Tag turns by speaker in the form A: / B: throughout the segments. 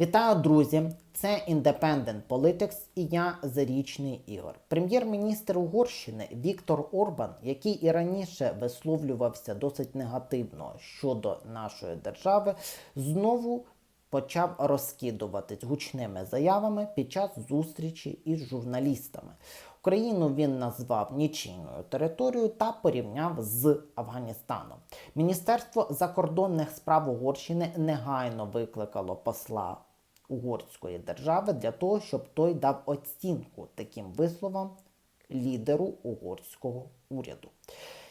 A: Вітаю, друзі! Це Independent Politics і я Зарічний Ігор. Прем'єр-міністр Угорщини Віктор Орбан, який і раніше висловлювався досить негативно щодо нашої держави, знову почав розкидуватись гучними заявами під час зустрічі із журналістами. Україну він назвав нічийною територією та порівняв з Афганістаном. Міністерство закордонних справ Угорщини негайно викликало посла угорської держави для того, щоб той дав оцінку таким висловам лідеру угорського уряду.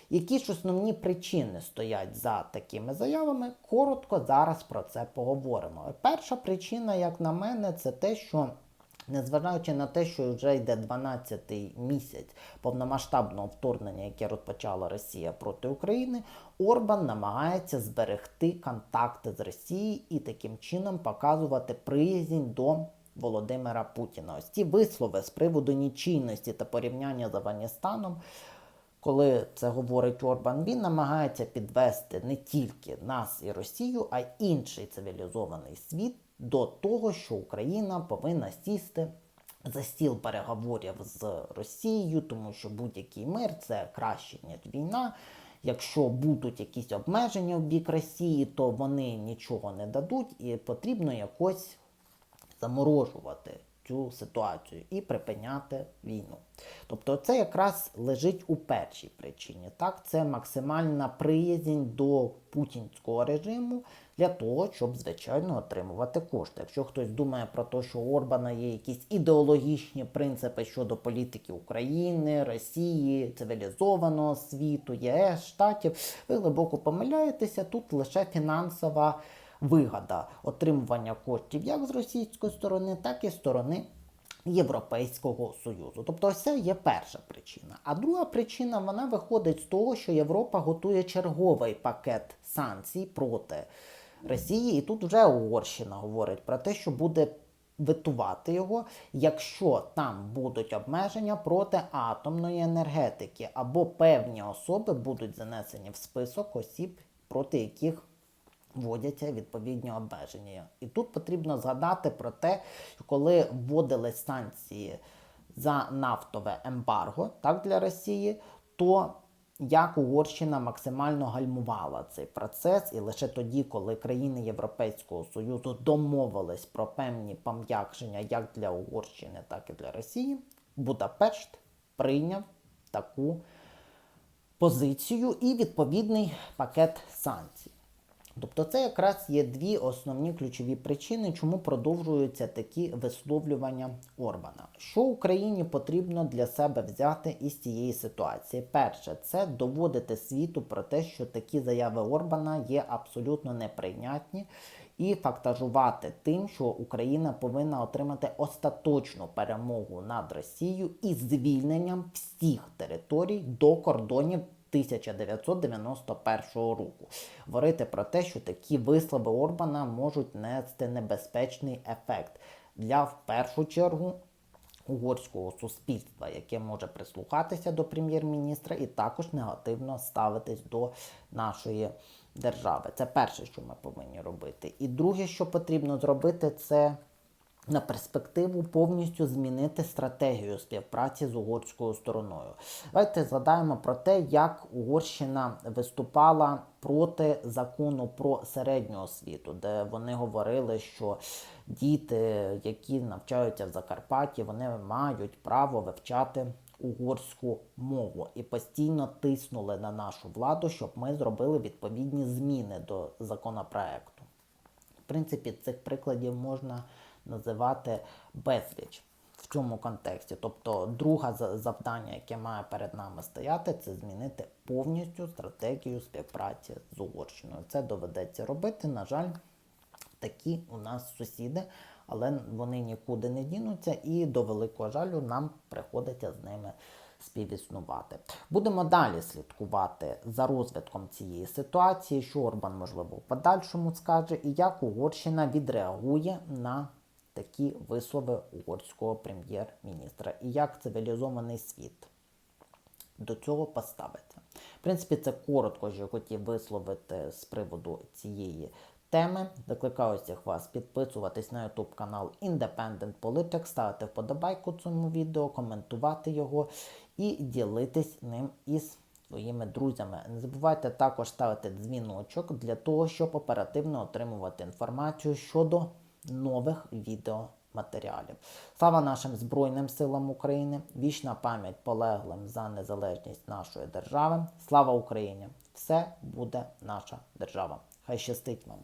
A: Які ж основні причини стоять за такими заявами? Коротко зараз про це поговоримо. Перша причина, як на мене, це те, що Незважаючи на те, що вже йде 12-й місяць повномасштабного вторгнення, яке розпочала Росія проти України, Орбан намагається зберегти контакти з Росією і таким чином показувати приязнь до Володимира Путіна. Ось ці вислови з приводу нічийності та порівняння з Афганістаном. Коли це говорить Орбан, він намагається підвести не тільки нас і Росію, а й інший цивілізований світ до того, що Україна повинна сісти за стіл переговорів з Росією, тому що будь-який мир це краще, ніж війна. Якщо будуть якісь обмеження в бік Росії, то вони нічого не дадуть, і потрібно якось заморожувати цю ситуацію і припиняти війну. Тобто це якраз лежить у першій причині. Так, Це максимальна приязнь до путінського режиму для того, щоб, звичайно, отримувати кошти. Якщо хтось думає про те, що у Орбана є якісь ідеологічні принципи щодо політики України, Росії, цивілізованого світу, ЄС, Штатів, ви глибоко помиляєтеся, тут лише фінансова вигода отримування коштів як з російської сторони, так і сторони Європейського Союзу. Тобто, це є перша причина. А друга причина вона виходить з того, що Європа готує черговий пакет санкцій проти Росії, і тут вже Угорщина говорить про те, що буде. Витувати його, якщо там будуть обмеження проти атомної енергетики, або певні особи будуть занесені в список осіб, проти яких вводяться відповідні обмеження. І тут потрібно згадати про те, коли вводили санкції за нафтове ембарго так, для Росії, то як Угорщина максимально гальмувала цей процес, і лише тоді, коли країни Європейського Союзу домовились про певні пом'якшення як для Угорщини, так і для Росії, Будапешт прийняв таку позицію і відповідний пакет санкцій. Тобто це якраз є дві основні ключові причини, чому продовжуються такі висловлювання Орбана. Що Україні потрібно для себе взяти із цієї ситуації? Перше, це доводити світу про те, що такі заяви Орбана є абсолютно неприйнятні, і фактажувати тим, що Україна повинна отримати остаточну перемогу над Росією із звільненням всіх територій до кордонів. 1991 року. Говорити про те, що такі вислови Орбана можуть нести небезпечний ефект для в першу чергу угорського суспільства, яке може прислухатися до прем'єр-міністра і також негативно ставитись до нашої держави. Це перше, що ми повинні робити. І друге, що потрібно зробити, це на перспективу повністю змінити стратегію співпраці з угорською стороною. Давайте згадаємо про те, як Угорщина виступала проти закону про середню освіту, де вони говорили, що діти, які навчаються в Закарпатті, вони мають право вивчати. Угорську мову і постійно тиснули на нашу владу, щоб ми зробили відповідні зміни до законопроекту. В принципі, цих прикладів можна називати безліч в цьому контексті. Тобто, друге завдання, яке має перед нами стояти, це змінити повністю стратегію співпраці з Угорщиною. Це доведеться робити. На жаль, такі у нас сусіди, але вони нікуди не дінуться, і до великого жалю нам приходиться з ними. Співіснувати. Будемо далі слідкувати за розвитком цієї ситуації, що Орбан, можливо, в подальшому скаже, і як Угорщина відреагує на такі вислови угорського прем'єр-міністра і як цивілізований світ до цього поставиться. В принципі, це коротко, що я хотів висловити з приводу цієї теми. Закликаю всіх вас підписуватись на YouTube канал Independent Politics, ставити вподобайку цьому відео, коментувати його і ділитись ним із своїми друзями. Не забувайте також ставити дзвіночок для того, щоб оперативно отримувати інформацію щодо нових відеоматеріалів. Слава нашим Збройним силам України! Вічна пам'ять полеглим за незалежність нашої держави. Слава Україні! Все буде наша держава. Хай щастить вам!